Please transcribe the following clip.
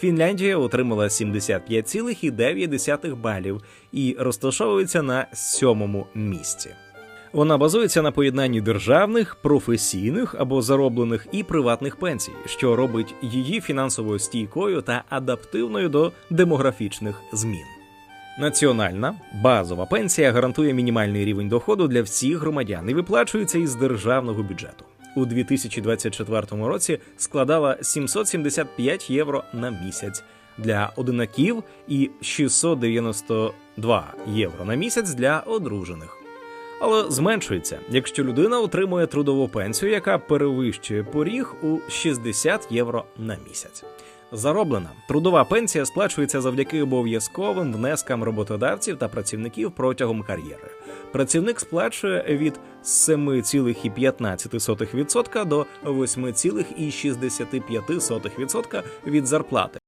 Фінляндія отримала 75,9 балів і розташовується на сьомому місці. Вона базується на поєднанні державних, професійних або зароблених і приватних пенсій, що робить її фінансово стійкою та адаптивною до демографічних змін. Національна базова пенсія гарантує мінімальний рівень доходу для всіх громадян і виплачується із державного бюджету. У 2024 році складала 775 євро на місяць для одинаків і 692 євро на місяць для одружених. Але зменшується, якщо людина отримує трудову пенсію, яка перевищує поріг у 60 євро на місяць. Зароблена трудова пенсія сплачується завдяки обов'язковим внескам роботодавців та працівників протягом кар'єри. Працівник сплачує від 7,15% до 8,65% від зарплати.